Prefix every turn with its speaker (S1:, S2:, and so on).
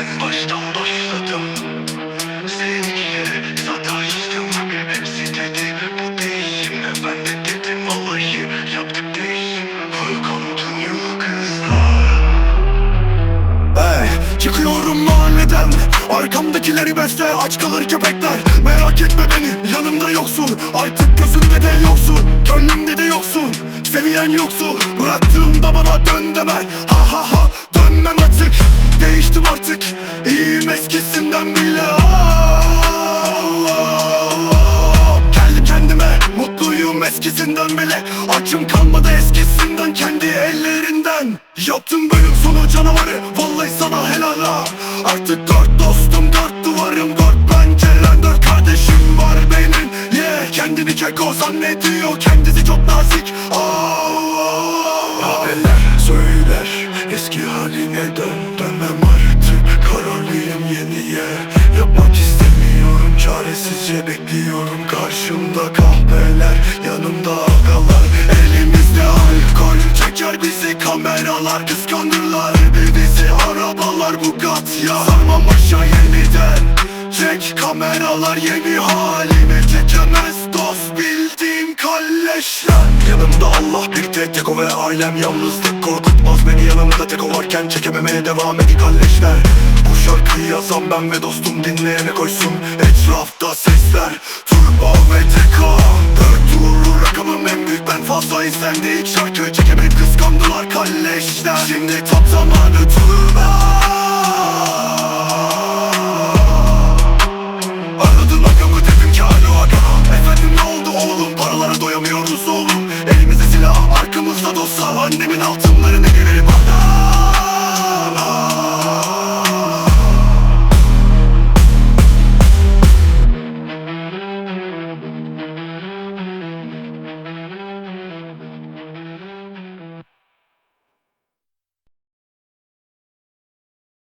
S1: en baştan başladım. Seninle sataştım Hepsi dedi bu değişimle Ben dedim alayı yaptık değişim. Welcome to new kızlar. Hey çıkıyorum mahalleden. Arkamdakileri besle aç kalır köpekler. Merak etme beni yanımda yoksun. Artık gözümde de yoksun Gönlümde de yoksun. Seviyen yoksun Bıraktığımda bana dön deme. Ha ha ha dönmem artık. Değiştim artık. Eskisinden bile Açım kalmadı eskisinden kendi ellerinden. Yaptım bölüm sonu canavarı Vallahi sana helal ha. Artık dört dostum dört duvarım Dört penceren dört kardeşim var benim. Yeah kendini keko zannediyor Kendisi çok nazik. Haberler bekliyorum Karşımda kahveler Yanımda agalar Elimizde alkol Çeker bizi kameralar Kıskanırlar bir dizi arabalar Bugatti ya. Sarmam aşağı yeniden. Çek kameralar yeni halimi. Çekemez dost bildiğim kalleşler. Yanımda Allah bir tek tek ve ailem yalnızlık Korkutmaz beni yanımda tek o varken Çekememeye devam edin kalleşler Bu şarkıyı yazan ben ve dostum dinleyene koysun Etrafta sesler. Turbo ve teko Dört uğurlu rakamım en büyük ben fazla izlendi ilk şarkı Çekemeyip kıskandılar kalleşler Şimdi tam zamanı turbo. Aradın akamı dedim ki alo aga. Efendim ne oldu oğlum? Paralara doyamıyoruz oğlum Yoksa dostlar annemin altınlarını güverim